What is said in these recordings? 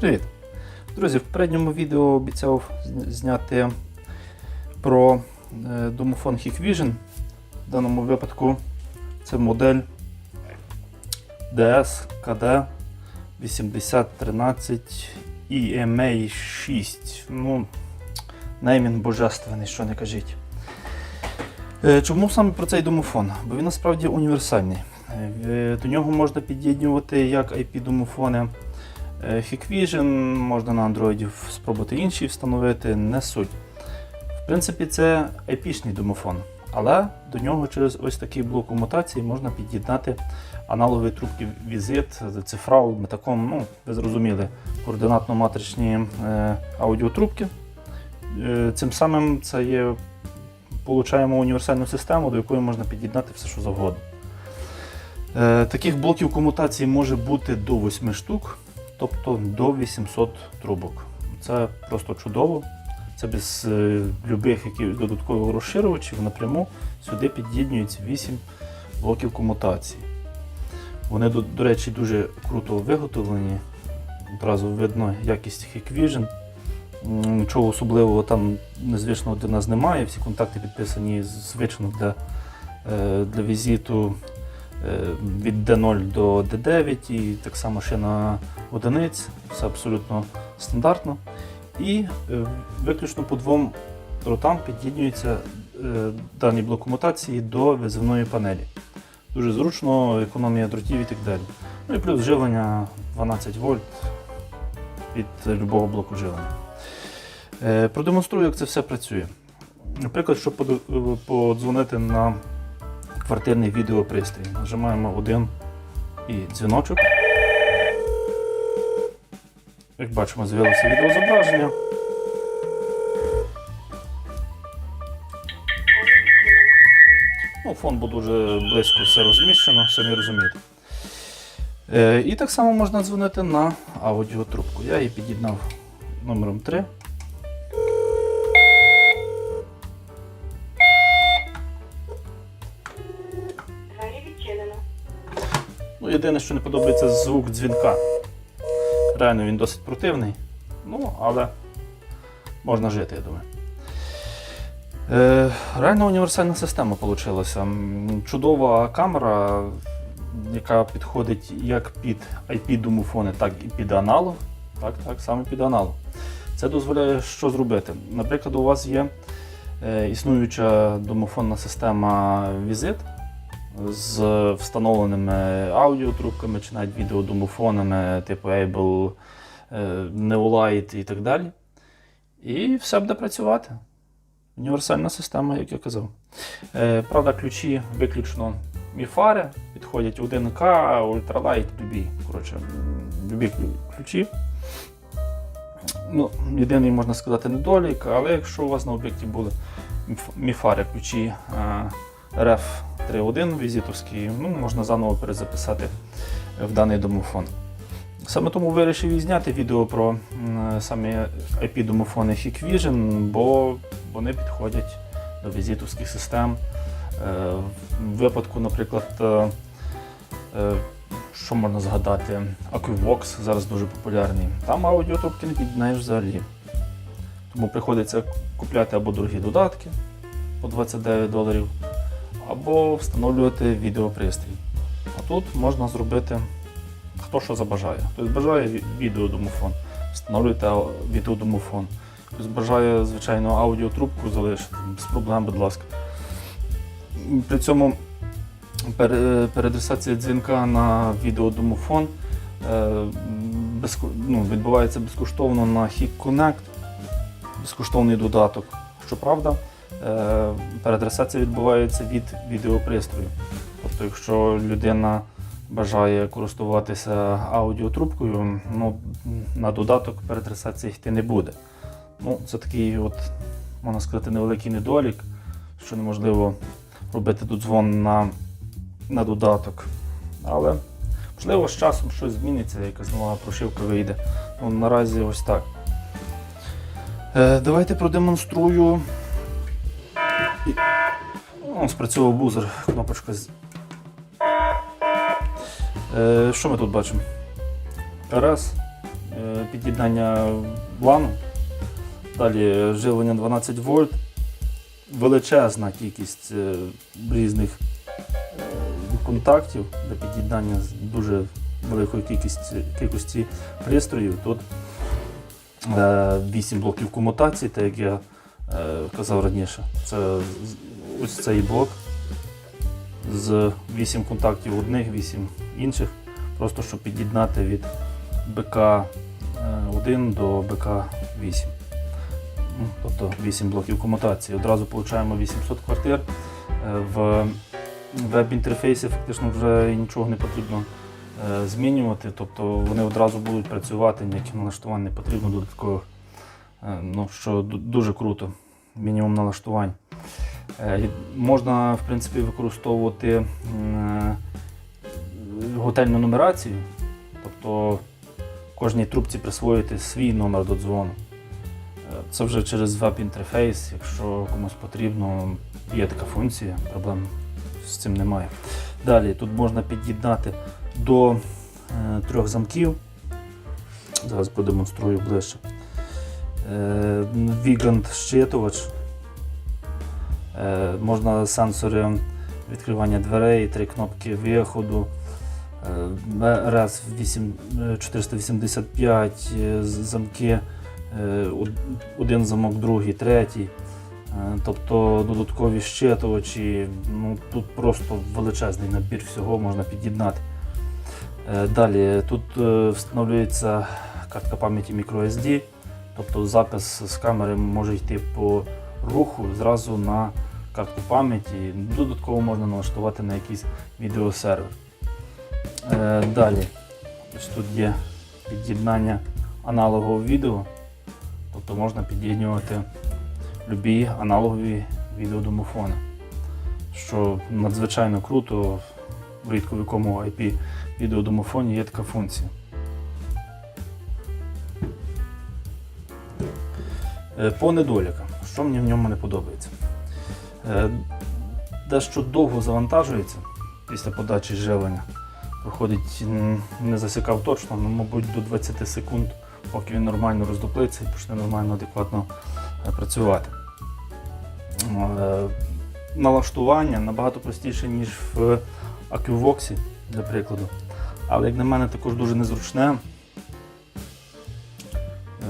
Привіт! Друзі, в попередньому відео обіцяв зняти про е, домофон Hikvision. В даному випадку це модель DS KD 8013 EMA 6. Ну, неймінг божественний, що не кажіть. Е, Чому саме про цей домофон? Бо він насправді універсальний. Е, До нього можна під'єднувати як IP-домофони Hikvision, можна на Android спробувати інші встановити, не суть. В принципі, це IP-шний домофон, але до нього через ось такий блок комутації можна під'єднати аналогові трубки візит, цифрал, метаком, ну, ви зрозуміли, координатно-матричні е, аудіотрубки. Е, Цим самим це є, получаємо універсальну систему, до якої можна під'єднати все, що завгодно. Е, Таких блоків комутації може бути до 8 штук, тобто до 800 трубок. Це просто чудово. Це без е, якихось додаткових розширювачів напряму сюди під'єднюється 8 блоків комутації. Вони, до, до речі, дуже круто виготовлені. Одразу видно якість Hikvision. Нічого особливого там незвичного для нас немає. Всі контакти підписані звично для, е, для візиту від D0 до D9 і так само ще на одиниць. Все абсолютно стандартно. І е, виключно по двом дротам під'єднується е, даний блок комутації до визивної панелі. Дуже зручно, економія дротів і так далі. Ну і плюс живлення 12 вольт від любого блоку живлення. Е, Продемонструю, як це все працює. Наприклад, щоб подзвонити на квартирний відеопристрій. Нажимаємо один і дзвіночок. Як бачимо, з'явилося відеозображення. Ну, фон був дуже близько все розміщено, самі розумієте. Е, і так само можна дзвонити на аудіотрубку. Я її під'єднав номером 3. Єдине, що не подобається звук дзвінка. Реально він досить противний. Ну, але можна жити, я думаю. Е, реально універсальна система вийшла. Чудова камера, яка підходить як під IP-домофони, так і під аналог. Так, так, саме під аналог. Це дозволяє що зробити. Наприклад, у вас є е, існуюча домофонна система Visit з встановленими аудіотрубками чи навіть відеодомофонами типу Able, е, Neolite і так далі. І все буде працювати. Універсальна система, як я казав. Е, Правда, ключі виключно міфари, підходять 1К, Ultralight, любі. Коротше, любі ключі. Ну, єдиний, можна сказати, недолік, але якщо у вас на об'єкті були міфари ключі е, RF 3.1 візитовський, ну, можна заново перезаписати в даний домофон. Саме тому вирішив і зняти відео про самі IP-домофони Hikvision, бо вони підходять до візитовських систем. Е, В випадку, наприклад, е, е, що можна згадати, Aquivox зараз дуже популярний. Там аудіотрубки не під'єднаєш взагалі. Тому приходиться купляти або дорогі додатки по 29 доларів, або встановлювати відеопристрій. А тут можна зробити хто що забажає. Хтось бажає відеодомофон, встановлюєте відеодомофон. Хтось бажає, звичайно, аудіотрубку залишити, без проблем, будь ласка. При цьому пере- переадресація дзвінка на відеодомофон е, ну, відбувається безкоштовно на Hik Connect, безкоштовний додаток. Щоправда, е, переадресація відбувається від відеопристрою. Тобто, якщо людина бажає користуватися аудіотрубкою, ну, на додаток переадресації йти не буде. Ну, це такий, от, можна сказати, невеликий недолік, що неможливо робити додзвон на, на додаток. Але можливо з часом щось зміниться, якась нова прошивка вийде. Ну, наразі ось так. Е, давайте продемонструю. О, спрацьовував бузер, кнопочка. Е, що ми тут бачимо? Раз. е, під'єднання лану. Далі живлення 12 вольт, величезна кількість е, різних е, контактів для під'єднання з дуже великої кількості, кількості пристроїв. Тут е, 8 блоків комутації, так як я е, казав раніше. Це ось цей блок з 8 контактів одних, 8 інших, просто щоб під'єднати від БК1 до БК8. Ну, Тобто 8 блоків комутації. Одразу отримуємо 800 квартир. Е, В веб-інтерфейсі фактично вже нічого не потрібно е, змінювати, тобто вони одразу будуть працювати, ніяких налаштувань не потрібно додаткових, Е, ну, що дуже круто, мінімум налаштувань. Е, Можна, в принципі, використовувати е, готельну нумерацію, тобто кожній трубці присвоїти свій номер до дзвону. Е, Це вже через веб-інтерфейс, якщо комусь потрібно, є така функція, проблем з цим немає. Далі тут можна під'єднати до е, трьох замків. Зараз продемонструю ближче. Е, Вігант щитувач. Е, можна сенсори відкривання дверей, три кнопки виходу. Е, раз 8, е, 485 е, замки, один замок, другий, третій. Тобто додаткові щитувачі, ну тут просто величезний набір всього можна під'єднати. Далі тут встановлюється картка пам'яті microSD, тобто запис з камери може йти по руху зразу на картку пам'яті. Додатково можна налаштувати на якийсь відеосервер. Е, Далі ось тут є під'єднання аналогового відео, тобто можна під'єднувати любі аналогові відеодомофони, що надзвичайно круто, рідко в якому IP відеодомофоні є така функція. По недолікам, що мені в ньому не подобається. Е, Дещо довго завантажується після подачі живлення. Проходить, не засікав точно, ну, мабуть, до 20 секунд, поки він нормально роздуплиться і почне нормально, адекватно е, працювати. Е, Налаштування набагато простіше, ніж в AccuVox, для прикладу. Але, як на мене, також дуже незручне.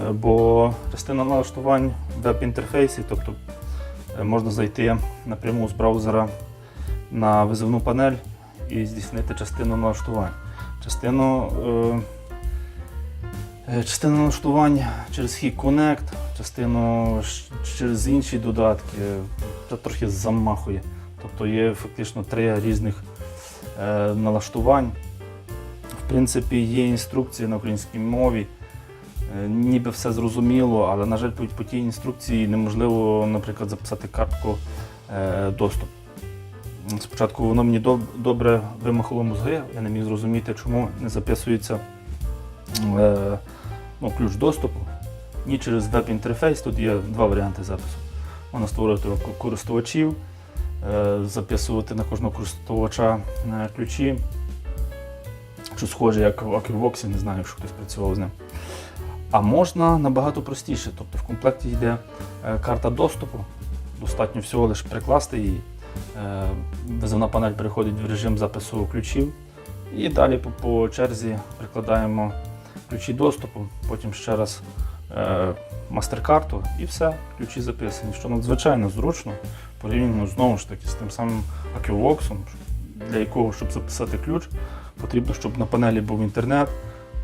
Бо частина налаштувань веб-інтерфейсі, тобто е, можна зайти напряму з браузера на визивну панель і здійснити частину налаштувань. Частину, е, е, частину налаштувань через Hik Connect, частину через інші додатки, це трохи замахує. Тобто є фактично три різних налаштувань. В принципі, є інструкції на українській мові. Е, Ніби все зрозуміло, але, на жаль, по, тій інструкції неможливо, наприклад, записати картку е, доступу. Спочатку воно мені доб- добре вимахало мозги, я не міг зрозуміти, чому не записується е, ну, ключ доступу. Ні через веб-інтерфейс, тут є два варіанти запису. Можна створити ко- користувачів, записувати на кожного користувача ключі, що схоже, як в AccuVox, не знаю, якщо хтось працював з ним. А можна набагато простіше. Тобто в комплекті йде е, карта доступу, достатньо всього лише прикласти її. Е, Визивна панель переходить в режим запису ключів. І далі по, черзі прикладаємо ключі доступу, потім ще раз е, мастер-карту і все, ключі записані, що надзвичайно зручно порівняно знову ж таки з тим самим AccuVox, для якого, щоб записати ключ, потрібно, щоб на панелі був інтернет,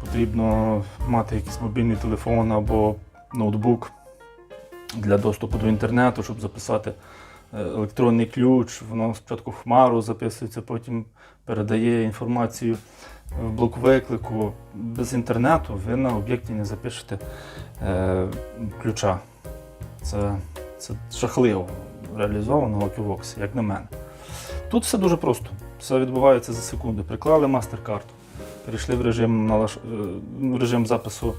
потрібно мати якийсь мобільний телефон або ноутбук для доступу до інтернету, щоб записати е, електронний ключ. Воно спочатку хмару записується, потім передає інформацію в блок виклику. Без інтернету ви на об'єкті не запишете е, ключа. Це, це жахливо реалізовано OcuVox, як на мене. Тут все дуже просто. Все відбувається за секунди. Приклали мастер-карту, перейшли в режим, налаш... е, в режим запису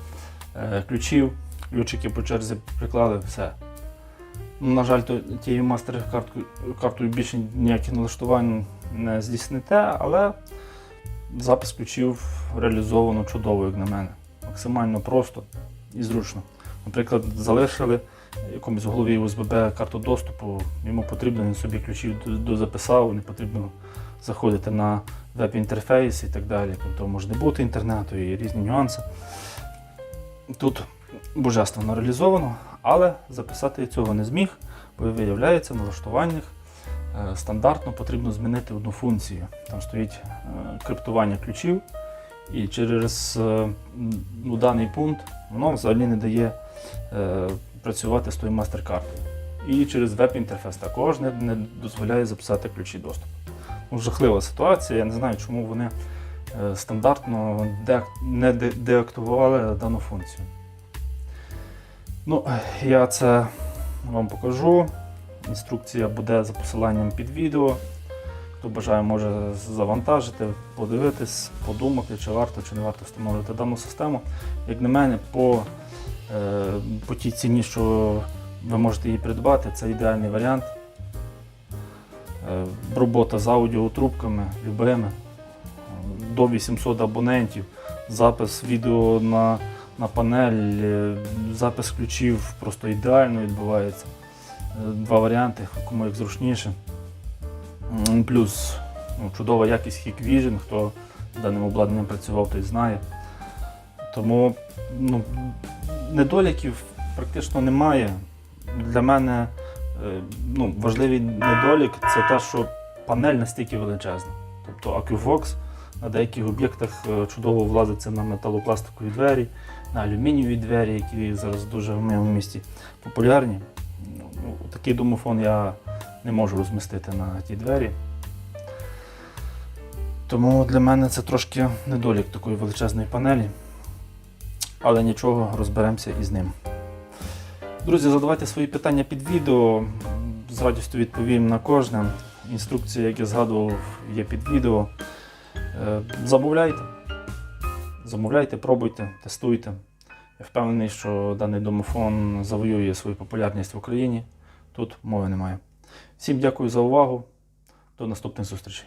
е, ключів, ключики по черзі приклали, все. Ну, На жаль, тією мастер-картою більше ніяких налаштувань не здійсните, але запис ключів реалізовано чудово, як на мене. максимально просто і зручно. Наприклад, залишили якомусь голові USB карту доступу, йому потрібно, він собі ключів до- дозаписав, не потрібно заходити на веб-інтерфейс і так далі. Тобто може не бути інтернету і різні нюанси. Тут божественно реалізовано, але записати цього не зміг, бо виявляється, в налаштуваннях е, стандартно потрібно змінити одну функцію. Там стоїть е, криптування ключів, і через е, ну, даний пункт воно взагалі не дає працювати з тою мастер-картою. І через веб-інтерфейс також не, не дозволяє записати ключі доступу. Ну, жахлива ситуація. Я не знаю, чому вони е, стандартно не де, деактивували дану функцію. Ну, я це вам покажу. Інструкція буде за посиланням під відео. Хто бажає, може завантажити, подивитись, подумати, чи варто, чи не варто встановлювати дану систему. Як на мене, по, е, по тій ціні, що ви можете її придбати, це ідеальний варіант. Е, робота з аудіотрубками любими, до 800 абонентів, запис відео на, на панель, е, запис ключів просто ідеально відбувається. Два варіанти, кому як зручніше. Плюс ну, чудова якість Hikvision, хто з даним обладнанням працював, той знає. Тому ну, недоліків практично немає. Для мене е, ну, важливий недолік це те, що панель настільки величезна. Тобто AccuVox на деяких об'єктах е, чудово влазиться на металопластикові двері, на алюмінієві двері, які зараз дуже в моєму місті популярні. Ну, такий домофон я не можу розмістити на ті двері. Тому для мене це трошки недолік такої величезної панелі. Але нічого, розберемося із ним. Друзі, задавайте свої питання під відео. З радістю відповім на кожне. Інструкція, як я згадував, є під відео. Е, Замовляйте. Замовляйте, пробуйте, тестуйте. Я впевнений, що даний домофон завоює свою популярність в Україні. Тут мови немає. Всім дякую за увагу. До наступних зустрічей.